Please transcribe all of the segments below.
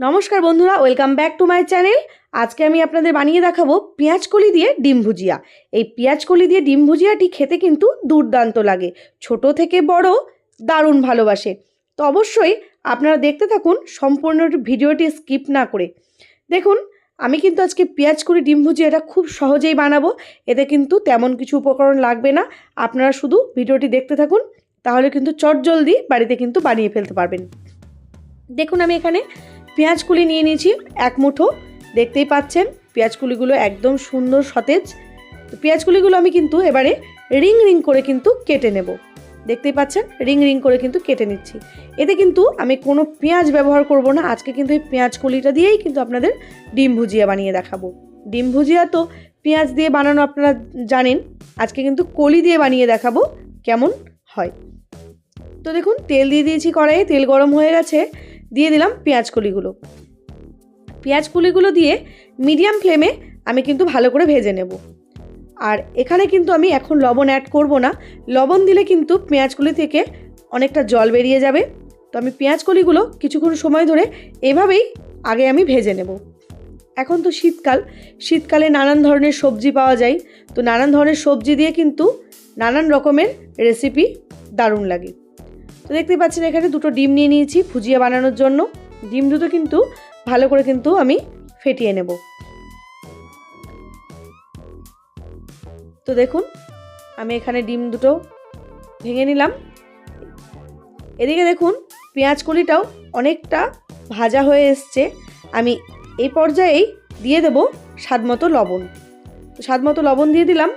নমস্কার বন্ধুরা, welcome back to my channel. আজকে আমি আপনাদের বানিয়ে দেখাবো কলি দিয়ে ডিম ভুজিয়া। এই কলি দিয়ে ডিম ভুজিয়াটি খেতে কিন্তু দুর্দান্ত লাগে। ছোট থেকে বড় দারুণ ভালোবাসে। তো অবশ্যই আপনারা দেখতে থাকুন, সম্পূর্ণ ভিডিওটি স্কিপ না করে। দেখুন, আমি কিন্তু আজকে পেঁয়াজ কলি ডিম ভুজিয়াটা খুব সহজেই বানাবো। এতে কিন্তু তেমন কিছু উপকরণ লাগবে না। আপনারা শুধু ভিডিওটি দেখতে থাকুন, তাহলে কিন্তু চটজলদি বাড়িতে কিন্তু বানিয়ে ফেলতে পারবেন। দেখুন আমি এখানে পেঁয়াজকুলি নিয়ে নিয়েছি, এক মুঠো। দেখতেই পাচ্ছেন, পেঁয়াজকুলিগুলো একদম সুন্দর সতেজ। তো পেঁয়াজকুলিগুলো আমি কিন্তু এবারে রিং রিং করে কিন্তু কেটে নেব। দেখতেই পাচ্ছেন, রিং রিং করে কিন্তু কেটে নিচ্ছি। এতে কিন্তু আমি কোনো পেঁয়াজ ব্যবহার করব না। আজকে কিন্তু এই পেঁয়াজ কলিটা দিয়েই কিন্তু আপনাদের ডিম ভুজিয়া বানিয়ে দেখাবো। ডিম ভুজিয়া তো পেঁয়াজ দিয়ে বানানো আপনারা জানেন, আজকে কিন্তু কলি দিয়ে বানিয়ে দেখাবো কেমন হয়। তো দেখুন, তেল দিয়ে দিয়েছি কড়াইয়ে, তেল গরম হয়ে গেছে। দিয়ে দিলাম পেঁয়াজ কলিগুলো। পেঁয়াজ কলিগুলো দিয়ে মিডিয়াম ফ্লেমে আমি কিন্তু ভালো করে ভেজে নেব। আর এখানে কিন্তু আমি এখন লবণ অ্যাড করব না। লবণ দিলে কিন্তু পেঁয়াজকলি থেকে অনেকটা জল বেরিয়ে যাবে। তো আমি পেঁয়াজ কলিগুলো কিছুক্ষণ সময় ধরে এভাবেই আগে আমি ভেজে নেব। এখন তো শীতকাল, শীতকালে নানান ধরনের সবজি পাওয়া যায়। তো নানান ধরনের সবজি দিয়ে কিন্তু নানান রকমের রেসিপি দারুণ লাগে। তো দেখতে পাচ্ছেন এখানে দুটো ডিম নিয়ে নিয়েছি ভুজিয়া বানানোর জন্য। ডিম দুটো কিন্তু ভালো করে কিন্তু আমি ফেটিয়ে নেব। তো দেখুন, আমি এখানে ডিম দুটো ভেঙে নিলাম। এদিকে দেখুন, পেঁয়াজ কলিটাও অনেকটা ভাজা হয়ে এসছে। আমি এই পর্যায়েই দিয়ে দেব স্বাদ মতো লবণ। স্বাদ মতো লবণ দিয়ে দিলাম।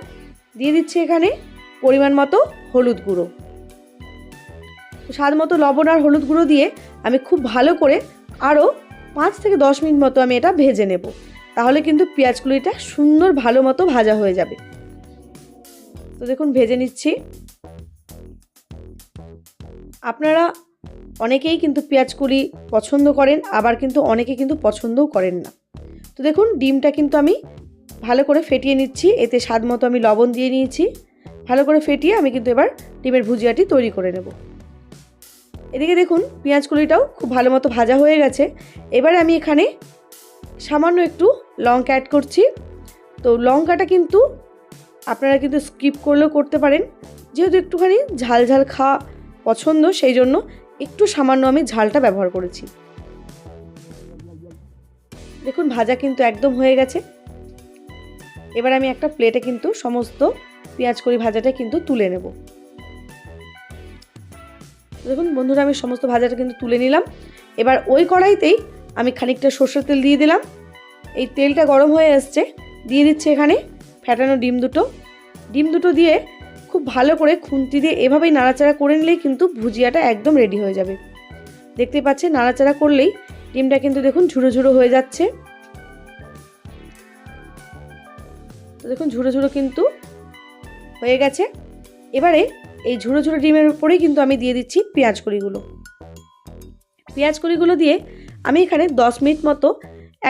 দিয়ে দিচ্ছি এখানে পরিমাণ মতো হলুদ গুঁড়ো। স্বাদ মতো লবণ আর হলুদ গুঁড়ো দিয়ে আমি খুব ভালো করে আরও পাঁচ থেকে দশ মিনিট মতো আমি এটা ভেজে নেব। তাহলে কিন্তু পেঁয়াজগুলিটা সুন্দর ভালো মতো ভাজা হয়ে যাবে। তো দেখুন, ভেজে নিচ্ছি। আপনারা অনেকেই কিন্তু পেঁয়াজকুলি পছন্দ করেন, আবার কিন্তু অনেকে কিন্তু পছন্দও করেন না। তো দেখুন, ডিমটা কিন্তু আমি ভালো করে ফেটিয়ে নিচ্ছি, এতে স্বাদ মতো আমি লবণ দিয়ে নিয়েছি। ভালো করে ফেটিয়ে আমি কিন্তু এবার ডিমের ভুজিয়াটি তৈরি করে নেব। এদিকে দেখুন, পেঁয়াজ কুলিটাও খুব ভালো মতো ভাজা হয়ে গেছে। এবারে আমি এখানে সামান্য একটু লঙ্কা অ্যাড করছি। তো লঙ্কাটা কিন্তু আপনারা কিন্তু স্কিপ করলেও করতে পারেন। যেহেতু একটুখানি ঝাল ঝাল খাওয়া পছন্দ, সেই জন্য একটু সামান্য আমি ঝালটা ব্যবহার করেছি। দেখুন, ভাজা কিন্তু একদম হয়ে গেছে। এবার আমি একটা প্লেটে কিন্তু সমস্ত পেঁয়াজ করি ভাজাটা কিন্তু তুলে নেব। দেখুন বন্ধুরা, আমি সমস্ত ভাজাটা কিন্তু তুলে নিলাম। এবার ওই কড়াইতেই আমি খানিকটা সর্ষের তেল দিয়ে দিলাম। এই তেলটা গরম হয়ে আসছে, দিয়ে দিচ্ছে এখানে ফ্যাটানো ডিম দুটো। ডিম দুটো দিয়ে খুব ভালো করে খুন্তি দিয়ে এভাবেই নাড়াচাড়া করে নিলেই কিন্তু ভুজিয়াটা একদম রেডি হয়ে যাবে। দেখতে পাচ্ছেন, নাড়াচাড়া করলেই ডিমটা কিন্তু দেখুন ঝুড়ো ঝুড়ো হয়ে যাচ্ছে। তো দেখুন ঝুড়ো ঝুড়ো কিন্তু হয়ে গেছে। এবারে এই ঝুড়ো ঝুড়ো ডিমের উপরেই কিন্তু আমি দিয়ে দিচ্ছি পেঁয়াজ কড়িগুলো। পেঁয়াজ কড়িগুলো দিয়ে আমি এখানে দশ মিনিট মতো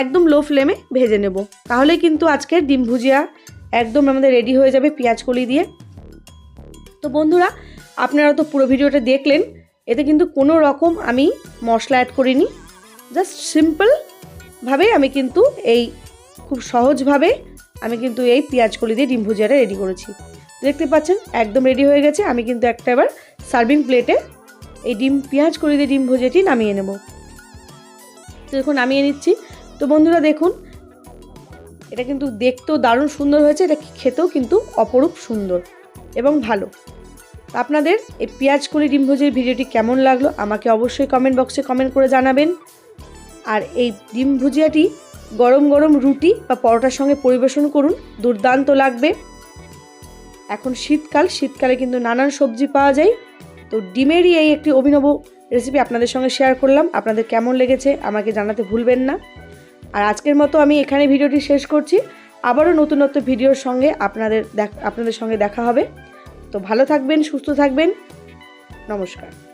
একদম লো ফ্লেমে ভেজে নেব। তাহলে কিন্তু আজকের ডিম ভুজিয়া একদম আমাদের রেডি হয়ে যাবে পেঁয়াজ কলি দিয়ে। তো বন্ধুরা, আপনারা তো পুরো ভিডিওটা দেখলেন, এতে কিন্তু কোনো রকম আমি মশলা অ্যাড করিনি। জাস্ট সিম্পলভাবে আমি কিন্তু এই খুব সহজভাবে আমি কিন্তু এই পেঁয়াজ কলি দিয়ে ডিম ভুজিয়াটা রেডি করেছি। দেখতে পাচ্ছেন? একদম রেডি হয়ে গেছে। আমি কিন্তু একটা এবার সার্ভিং প্লেটে এই ডিম, পেঁয়াজ কলি দিয়ে ডিম ভুজিয়াটি নামিয়ে নেব। তো দেখুন, নামিয়ে নিচ্ছি। তো বন্ধুরা, দেখুন, এটা কিন্তু দেখতেও দারুণ সুন্দর হয়েছে। এটা খেতেও কিন্তু অপরূপ সুন্দর এবং ভালো। আপনাদের এই পেঁয়াজ কলি ডিম ভুজির ভিডিওটি কেমন লাগল? আমাকে অবশ্যই কমেন্ট বক্সে কমেন্ট করে জানাবেন। আর এই ডিম ভুজিয়াটি গরম গরম রুটি বা পরোটার সঙ্গে পরিবেশন করুন। দুর্দান্ত লাগবে। এখন শীতকাল, শীতকালে কিন্তু নানান সবজি পাওয়া যায়। তো ডিমেরই এই একটি অভিনব রেসিপি আপনাদের সঙ্গে শেয়ার করলাম। আপনাদের কেমন লেগেছে আমাকে জানাতে ভুলবেন না। আর আজকের মতো আমি এখানে ভিডিওটি শেষ করছি। আবারও নতুনত্ব নতুন ভিডিওর সঙ্গে আপনাদের আপনাদের সঙ্গে দেখা হবে। তো ভালো থাকবেন, সুস্থ থাকবেন। নমস্কার।